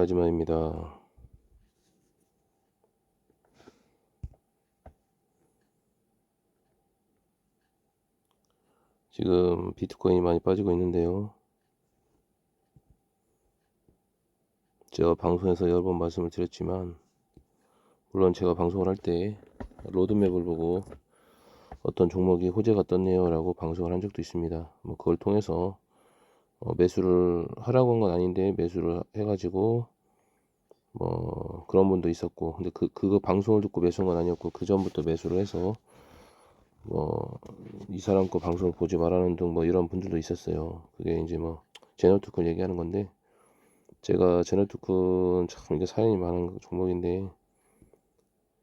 아줌마입니다. 지금 비트코인이 많이 빠지고 있는데요. 제가 방송에서 여러 번 말씀을 드렸지만, 물론 제가 방송을 할 때 로드맵을 보고 어떤 종목이 호재가 떴네요 라고 방송을 한 적도 있습니다. 뭐 그걸 통해서 어, 매수를 하라고 한 건 아닌데 매수를 해가지고 뭐 그런 분도 있었고 근데 그 그거 방송을 듣고 매수한 건 아니었고 그 전부터 매수를 해서 뭐 이 사람 거 방송을 보지 말라는 등 뭐 이런 분들도 있었어요. 그게 이제 뭐 제너투큰 얘기하는 건데 제가 제너투큰 참 이게 사연이 많은 종목인데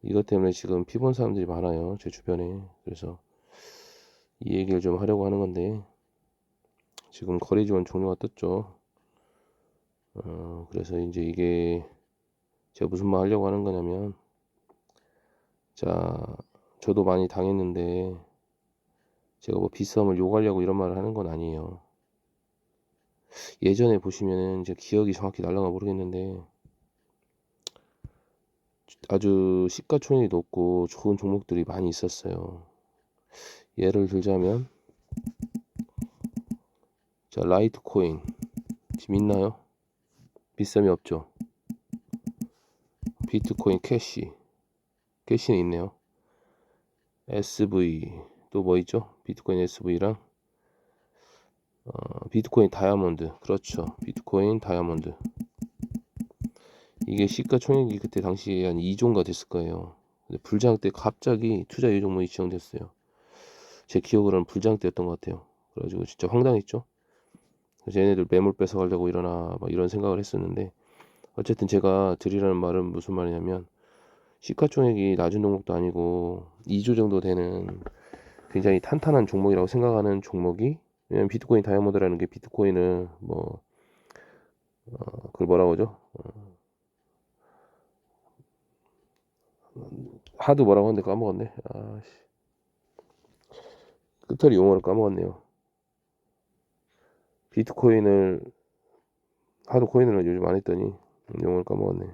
이것 때문에 지금 피본 사람들이 많아요 제 주변에 그래서 이 얘기를 좀 하려고 하는 건데 지금 거래 지원 종료가 떴죠. 어, 그래서 이제 이게 제가 무슨 말 하려고 하는 거냐면 자 저도 많이 당했는데 제가 뭐 비썸을 욕하려고 이런 말을 하는 건 아니에요. 예전에 보시면은 제 기억이 정확히 날라가 모르겠는데 아주 시가총액이 높고 좋은 종목들이 많이 있었어요. 예를 들자면 자 라이트 코인 지금 있나요? 비썸이 없죠. 비트코인 캐시 캐시는 있네요. SV 또 뭐 있죠? 비트코인 SV랑 어, 비트코인 다이아몬드 그렇죠. 비트코인 다이아몬드 이게 시가총액이 그때 당시에 한 2조인가 됐을 거예요. 불장 때 갑자기 투자 유종목이 지정됐어요. 제 기억으로는 불장 때였던 것 같아요. 그래가지고 진짜 황당했죠. 그래서 얘네들 매물 뺏어가려고 일어나 막 이런 생각을 했었는데 어쨌든 제가 드리라는 말은 무슨 말이냐면 시가 총액이 낮은 종목도 아니고 2조 정도 되는 굉장히 탄탄한 종목이라고 생각하는 종목이 왜냐면 비트코인 다이아몬드라는 게 비트코인을 뭐 어, 그걸 뭐라고 하죠? 어, 하드 뭐라고 하는데 까먹었네. 아씨. 끝털이 용어를 까먹었네요. 비트코인을 하드 코인을 요즘 안 했더니 용어를 까먹었네.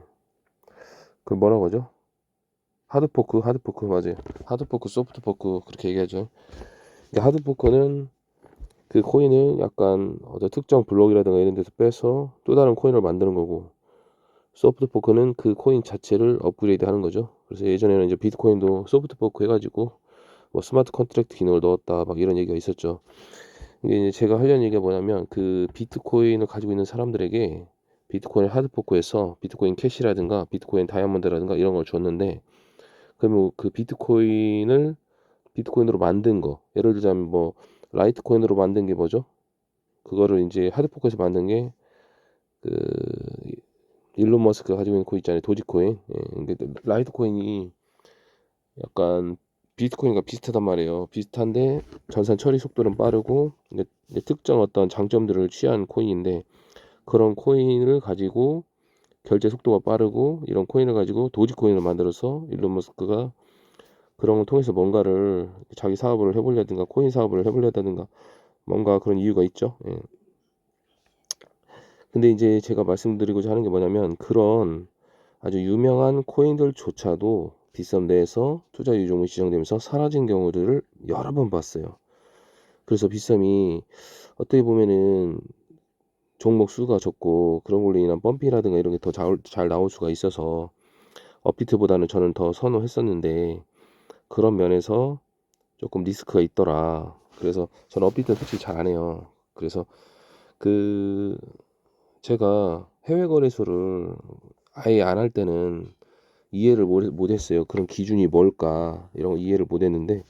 그 뭐라고 하죠? 하드포크, 하드포크 맞아요. 하드포크, 소프트포크 그렇게 얘기하죠. 하드포크는 그 코인을 약간 어떤 특정 블록이라든가 이런 데서 빼서 또 다른 코인을 만드는 거고 소프트포크는 그 코인 자체를 업그레이드 하는 거죠. 그래서 예전에는 이제 비트코인도 소프트포크 해가지고 뭐 스마트 컨트랙트 기능을 넣었다 막 이런 얘기가 있었죠. 이제 제가 하려는 얘기가 뭐냐면 그 비트코인을 가지고 있는 사람들에게 비트코인 하드포크에서 비트코인 캐시라든가 비트코인 다이아몬드라든가 이런 걸 줬는데 그러면 그 비트코인을 비트코인으로 만든 거 예를 들자면 뭐 라이트코인으로 만든 게 뭐죠? 그거를 이제 하드포크에서 만든 게 그 일론 머스크가 가지고 있는 코인 있잖아요 도지코인 예, 라이트코인이 약간 비트코인과 비슷하단 말이에요 비슷한데 전산 처리 속도는 빠르고 특정 어떤 장점들을 취한 코인인데 그런 코인을 가지고 결제 속도가 빠르고 이런 코인을 가지고 도지코인을 만들어서 일론 머스크가 그런 걸 통해서 뭔가를 자기 사업을 해보려든가 코인 사업을 해보려든가 뭔가 그런 이유가 있죠. 예. 근데 이제 제가 말씀드리고자 하는 게 뭐냐면 그런 아주 유명한 코인들조차도 비썸 내에서 투자 유종이 지정되면서 사라진 경우들을 여러 번 봤어요. 그래서 비썸이 어떻게 보면은 종목 수가 적고 그런 걸로 인한 펌핑이라든가 이런 게 더 잘 나올 수가 있어서 업비트보다는 저는 더 선호했었는데 그런 면에서 조금 리스크가 있더라. 그래서 저는 업비트는 솔직히 잘 안 해요. 그래서 그 제가 해외 거래소를 아예 안 할 때는 이해를 못 했어요. 그런 기준이 뭘까 이런 거 이해를 못 했는데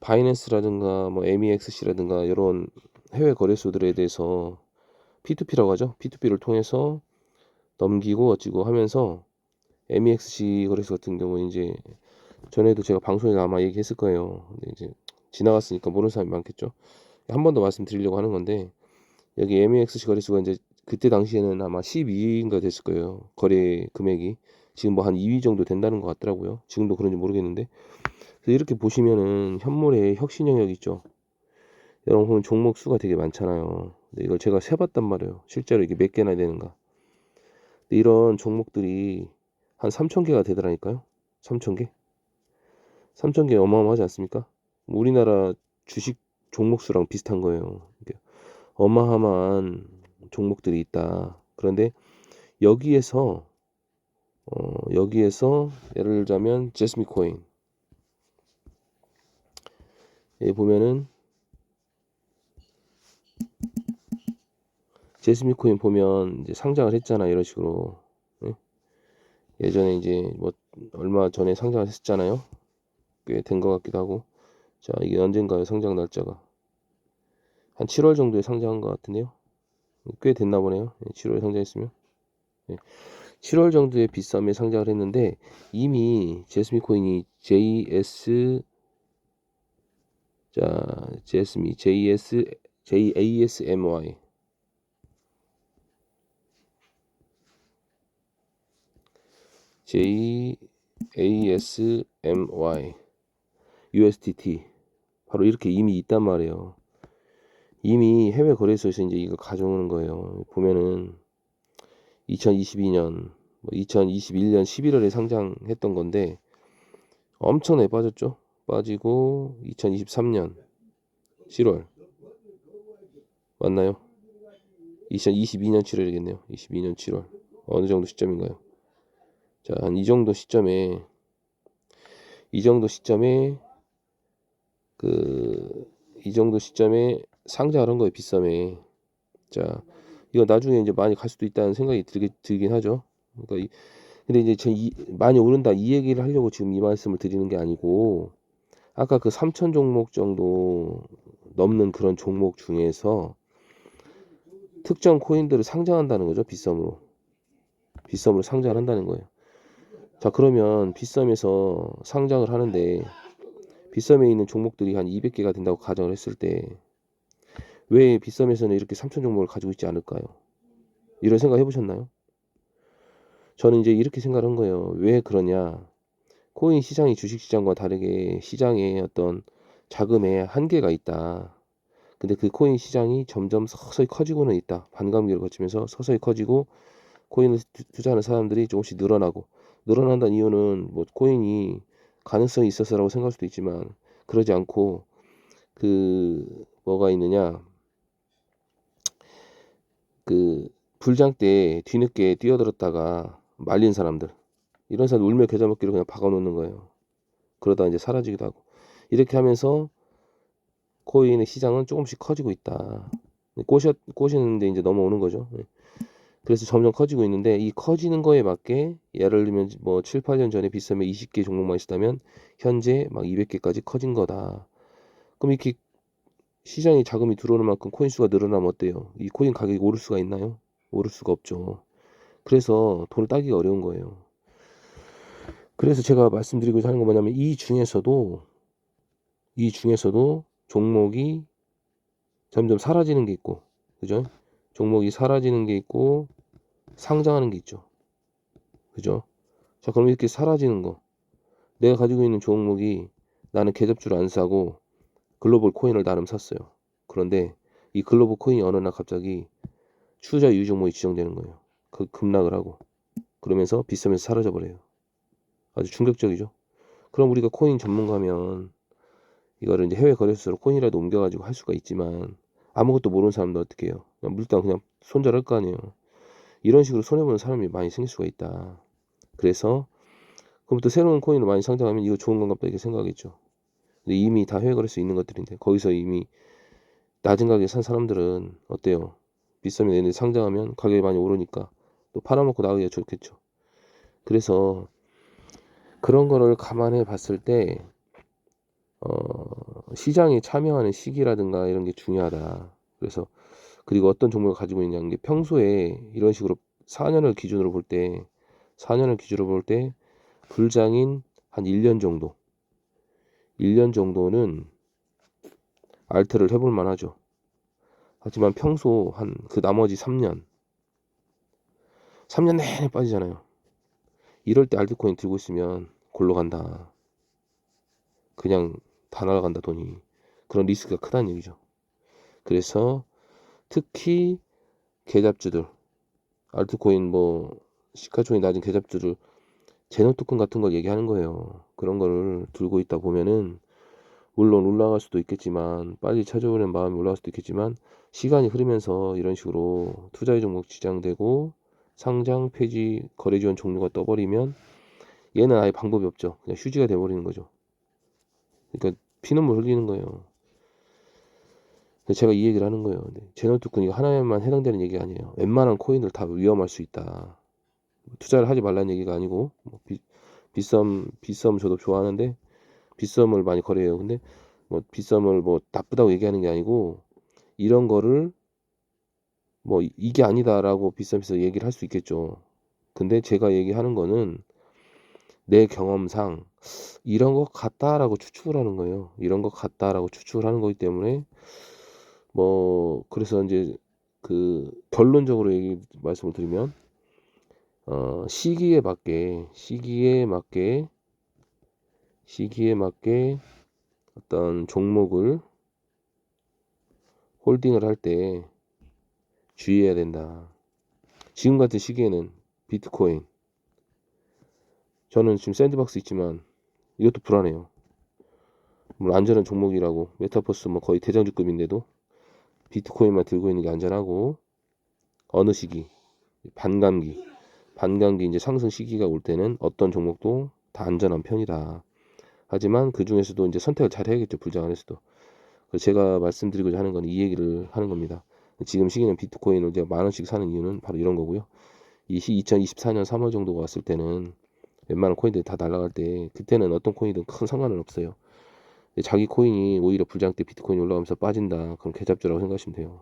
바이낸스라든가 뭐 MEXC라든가 이런 해외 거래소들에 대해서 P2P라고 하죠. P2P를 통해서 넘기고 어찌고 하면서 MEXC 거래소 같은 경우 이제 전에도 제가 방송에서 아마 얘기했을 거예요. 근데 이제 지나갔으니까 모르는 사람이 많겠죠. 한 번 더 말씀드리려고 하는 건데 여기 MEXC 거래소가 이제 그때 당시에는 아마 12위인가 됐을 거예요. 거래 금액이 지금 뭐 한 2위 정도 된다는 것 같더라고요. 지금도 그런지 모르겠는데 그래서 이렇게 보시면은 현물의 혁신 영역 있죠. 여러분 보면 종목 수가 되게 많잖아요. 근데 이걸 제가 세봤단 말이에요. 실제로 이게 몇 개나 되는가. 근데 이런 종목들이 한 3,000개가 되더라니까요. 3,000개. 3,000개 어마어마하지 않습니까? 우리나라 주식 종목 수랑 비슷한 거예요. 어마어마한 종목들이 있다. 그런데 여기에서 어, 여기에서 예를 들자면 제스미 코인 여기 보면은 제스미 코인 보면 이제 상장을 했잖아 이런 식으로. 예? 예전에 이제 뭐 얼마 전에 상장을 했잖아요. 꽤 된 것 같기도 하고. 자 이게 언젠가요 상장 날짜가? 한 7월 정도에 상장한 것 같은데요? 꽤 됐나 보네요. 7월에 상장했으면. 예. 7월 정도에 비썸에 상장을 했는데 이미 제스미 코인이 JS 자 제스미 JS JASMY JASMY USDT 바로 이렇게 이미 있단 말이에요. 이미 해외 거래소에서 이제 이거 가져오는 거예요. 보면은 2022년, 2021년 11월에 상장했던 건데 엄청나게 빠졌죠. 빠지고 2023년 7월 맞나요? 2022년 7월이겠네요. 22년 7월 어느 정도 시점인가요? 자, 한 이 정도 시점에 이 정도 시점에 그 이 정도 시점에 상장을 한 거예요, 비싸에. 자, 이거 나중에 이제 많이 갈 수도 있다는 생각이 들긴, 들긴 하죠. 그러니까 이, 근데 이제 제 이, 많이 오른다 이 얘기를 하려고 지금 이 말씀을 드리는 게 아니고 아까 그 3천 종목 정도 넘는 그런 종목 중에서 특정 코인들을 상장한다는 거죠, 비썸으로. 비썸으로 상장을 한다는 거예요. 자, 그러면 비썸에서 상장을 하는데 비썸에 있는 종목들이 한 200개가 된다고 가정을 했을 때 왜 비썸에서는 이렇게 3천 종목을 가지고 있지 않을까요? 이런 생각 해보셨나요? 저는 이제 이렇게 생각을 한 거예요. 왜 그러냐? 코인 시장이 주식 시장과 다르게 시장에 어떤 자금의 한계가 있다. 근데 그 코인 시장이 점점 서서히 커지고는 있다. 반감기를 거치면서 서서히 커지고 코인을 투자하는 사람들이 조금씩 늘어나고 늘어난다는 이유는 뭐 코인이 가능성이 있어서라고 생각할 수도 있지만 그러지 않고 그 뭐가 있느냐 그 불장 때 뒤늦게 뛰어들었다가 말린 사람들 이런 사람 울며 겨자 먹기로 그냥 박아놓는 거예요. 그러다 이제 사라지기도 하고 이렇게 하면서 코인의 시장은 조금씩 커지고 있다. 꼬셨 꼬시는데 이제 넘어오는 거죠. 예. 그래서 점점 커지고 있는데 이 커지는 거에 맞게 예를 들면 뭐 7, 8년 전에 비싸면 20개 종목만 있었다면 현재 막 200개까지 커진 거다. 그럼 이렇게 시장에 자금이 들어오는 만큼 코인 수가 늘어나면 어때요? 이 코인 가격이 오를 수가 있나요? 오를 수가 없죠. 그래서 돈을 따기가 어려운 거예요. 그래서 제가 말씀드리고자 하는 건 뭐냐면 이 중에서도 이 중에서도 종목이 점점 사라지는 게 있고 그죠? 종목이 사라지는 게 있고 상장하는 게 있죠. 그죠? 자, 그럼 이렇게 사라지는 거. 내가 가지고 있는 종목이 나는 계접주를 안 사고 글로벌 코인을 나름 샀어요. 그런데 이 글로벌 코인이 어느 날 갑자기 추자 유의 종목이 지정되는 거예요. 그 급락을 하고 그러면서 비싸면서 사라져 버려요. 아주 충격적이죠. 그럼 우리가 코인 전문가면 이거를 이제 해외 거래소로 코인이라도 옮겨가지고 할 수가 있지만 아무것도 모르는 사람도 어떻게 해요? 그냥 물단 그냥 손절할 거 아니에요. 이런 식으로 손해보는 사람이 많이 생길 수가 있다. 그래서 그럼 또 새로운 코인을 많이 상장하면 이거 좋은 건가 보다 이렇게 생각하겠죠. 이미 다 해외 거래소 있는 것들인데 거기서 이미 낮은 가격에 산 사람들은 어때요? 비싸면 얘네 상장하면 가격이 많이 오르니까 또 팔아먹고 나가기가 좋겠죠. 그래서 그런 거를 감안해 봤을 때 어, 시장에 참여하는 시기라든가 이런 게 중요하다. 그래서 그리고 어떤 종목을 가지고 있냐는 게 평소에 이런 식으로 4년을 기준으로 볼 때 4년을 기준으로 볼 때 불장인 한 1년 정도 1년 정도는 알트를 해볼 만하죠. 하지만 평소 한 그 나머지 3년 3년 내내 빠지잖아요. 이럴 때 알트코인 들고 있으면 골로 간다. 그냥 다 날아간다 돈이. 그런 리스크가 크다는 얘기죠. 그래서 특히 계잡주들 알트코인 뭐 시가총액이 낮은 계좌들을 제너토큰 같은 걸 얘기하는 거예요. 그런 거를 들고 있다 보면은 물론 올라갈 수도 있겠지만 빨리 찾아오는 마음이 올라갈 수도 있겠지만 시간이 흐르면서 이런 식으로 투자의 종목 지정되고 상장 폐지 거래 지원 종류가 떠버리면 얘는 아예 방법이 없죠. 그냥 휴지가 돼버리는 거죠. 그러니까 피눈물 흘리는 거예요. 제가 이 얘기를 하는 거예요. 네. 제너토큰 이거 하나에만 해당되는 얘기 아니에요. 웬만한 코인들 다 위험할 수 있다. 투자를 하지 말라는 얘기가 아니고 뭐 비, 비썸 비썸 저도 좋아하는데 비썸을 많이 거래해요. 근데 뭐 비썸을 뭐 나쁘다고 얘기하는 게 아니고 이런 거를 뭐 이- 이게 아니다라고 비썸에서 얘기를 할 수 있겠죠. 근데 제가 얘기하는 거는 내 경험상 이런 것 같다라고 추측을 하는 거예요. 이런 것 같다라고 추측을 하는 거기 때문에 뭐 그래서 이제 그 결론적으로 얘기 말씀을 드리면 어 시기에 맞게 시기에 맞게 시기에 맞게 어떤 종목을 홀딩을 할 때 주의해야 된다. 지금 같은 시기에는 비트코인 저는 지금 샌드박스 있지만 이것도 불안해요. 물론 안전한 종목이라고 메타버스 뭐 거의 대장주급인데도 비트코인만 들고 있는 게 안전하고 어느 시기 반감기 반감기 이제 상승 시기가 올 때는 어떤 종목도 다 안전한 편이다. 하지만 그 중에서도 이제 선택을 잘 해야겠죠 불장 안에서도. 제가 말씀드리고자 하는 건 이 얘기를 하는 겁니다. 지금 시기는 비트코인을 제가 만 원씩 사는 이유는 바로 이런 거고요. 이 2024년 3월 정도가 왔을 때는 웬만한 코인들이 다 날아갈 때 그때는 어떤 코인이든 큰 상관은 없어요. 자기 코인이 오히려 불장 때 비트코인이 올라가면서 빠진다. 그럼 개잡주라고 생각하시면 돼요.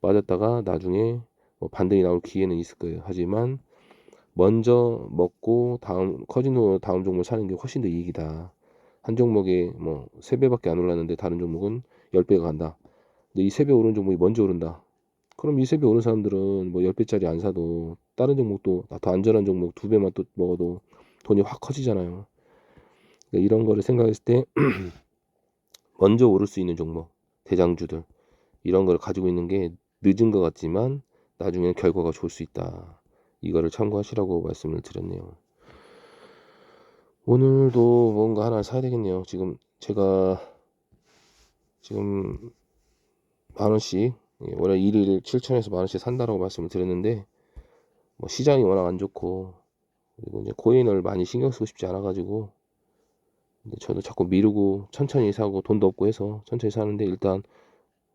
빠졌다가 나중에 뭐 반등이 나올 기회는 있을 거예요. 하지만 먼저 먹고 다음 커진 후 다음 종목 사는 게 훨씬 더 이익이다. 한 종목에 뭐 3배밖에 안 올랐는데 다른 종목은 10배가 간다. 근데 이 3배 오른 종목이 먼저 오른다. 그럼 이 3배 오른 사람들은 뭐 10배짜리 안 사도 다른 종목도 더 안전한 종목 2배만 또 먹어도 돈이 확 커지잖아요. 그러니까 이런 거를 생각했을 때 먼저 오를 수 있는 종목, 대장주들 이런 걸 가지고 있는 게 늦은 것 같지만 나중에 결과가 좋을 수 있다. 이거를 참고하시라고 말씀을 드렸네요. 오늘도 뭔가 하나 사야 되겠네요. 지금 제가 지금 만 원씩 예, 원래 1일 7천에서 만 원씩 산다라고 말씀을 드렸는데 뭐 시장이 워낙 안 좋고 그리고 이제 코인을 많이 신경 쓰고 싶지 않아 가지고 저도 자꾸 미루고 천천히 사고 돈도 없고 해서 천천히 사는데 일단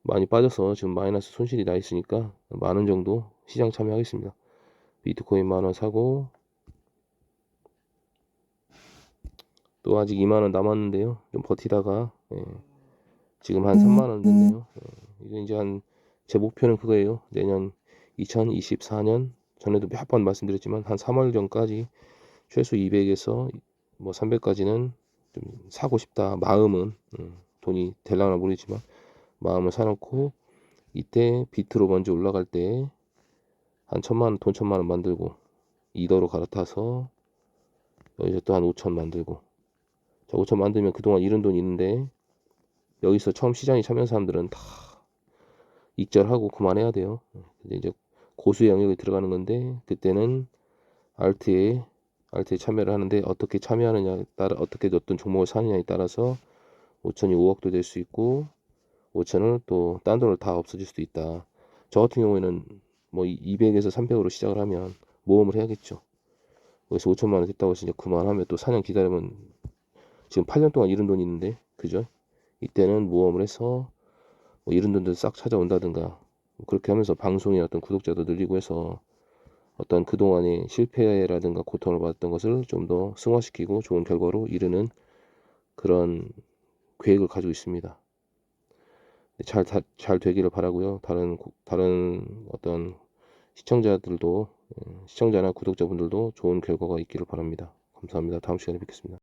많이 빠져서 지금 마이너스 손실이 나 있으니까 만 원 정도 시장 참여하겠습니다. 비트코인 만원 사고 또 아직 2만 원 남았는데요. 좀 버티다가 예. 지금 한 3만 원 됐네요. 예. 이게 이제 한 제 목표는 그거예요. 내년 2024년 전에도 몇 번 말씀드렸지만 한 3월 전까지 최소 200에서 뭐 300까지는 좀 사고 싶다. 마음은 음, 돈이 될라나 모르겠지만 마음을 사놓고 이때 비트로 먼저 올라갈 때 한 천만 원, 돈 천만 원 만들고 이더로 갈아타서 여기서 또 한 5천 만들고 자 5천 만들면 그동안 잃은 돈 있는데 여기서 처음 시장에 참여한 사람들은 다 익절하고 그만해야 돼요. 근데 이제 고수의 영역에 들어가는 건데 그때는 알트에 알트에 참여를 하는데 어떻게 참여하느냐에 따라 어떻게 어떤 종목을 사느냐에 따라서 5천이 5억도 될 수 있고 5천을 또 딴 돈을 다 없어질 수도 있다. 저 같은 경우에는 뭐 200에서 300으로 시작을 하면 모험을 해야겠죠. 여기서 5천만 원 해서 이제 그만하면 또 4년 기다리면 지금 8년 동안 잃은 돈이 있는데 그죠? 이때는 모험을 해서 뭐 이런 돈들 싹 찾아온다든가 그렇게 하면서 방송의 어떤 구독자도 늘리고 해서 어떤 그동안의 실패라든가 고통을 받았던 것을 좀 더 승화시키고 좋은 결과로 이르는 그런 계획을 가지고 있습니다. 잘, 다, 잘 되기를 바라고요. 다른, 고- 다른 어떤 시청자들도, 예, 시청자나 구독자분들도 좋은 결과가 있기를 바랍니다. 감사합니다. 다음 시간에 뵙겠습니다.